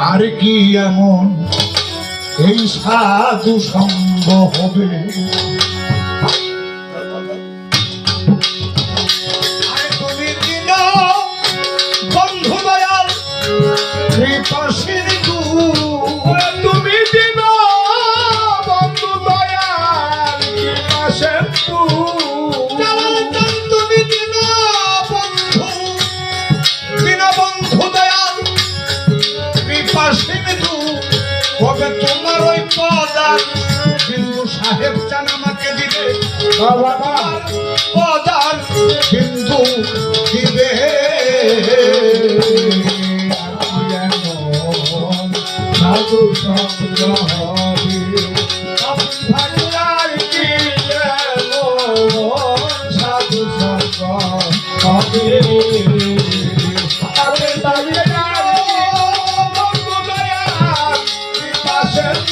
আর কি এমন? এই সাধু সঙ্গ হবে? তুমি দিন বন্ধু দয়াল কৃপা কবে তোমার ওই পদার বিন্দু সাহেব চান আমাকে দিবে। বাবা পদার বিন্দু দিবে। সাধু সঙ্গ হবে। ভাইয়ার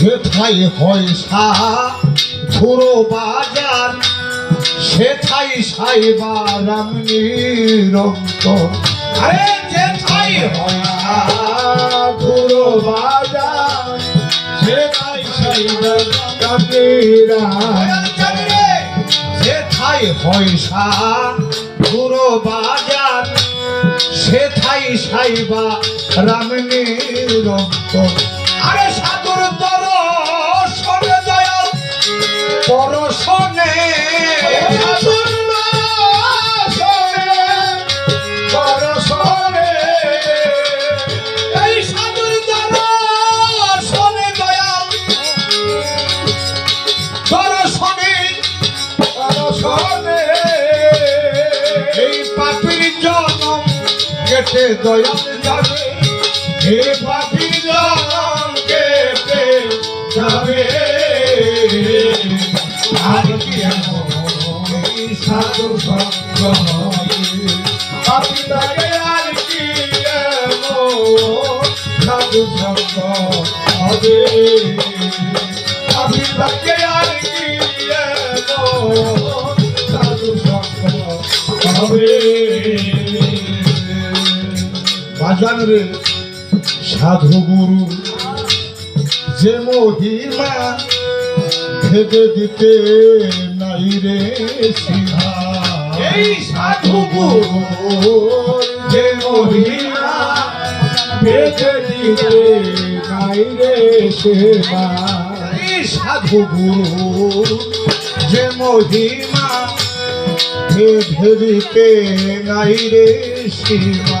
যেথাই হয় সা ধুরো বাজার সেথাই সাইবার আমি রক্ত যেথাই হয় সা পুরো বাজার সেথাই সেথাই সাইবা রামনি রক্ত আরে সাধুর দর শোনে দয়াল পরশনে কেটে দয়াল যাবে হে পাপির জনম কেটে যাবে আর কি সাধু সঙ্গ? আপনাকে আর কি সাধু সঙ্গ হবে আপনাকে আর কি সাধু সঙ্গ হবে বাজান রে সাধু গুরু যে মহিমা ভেবে দিতে নাই রে সিহা। এই সাধু গুরু যে মহিমা বেঁচে দিতে নাই রে এই সাধু গুরু যে মহিমা ভেবে দিতে নাই রে সীমা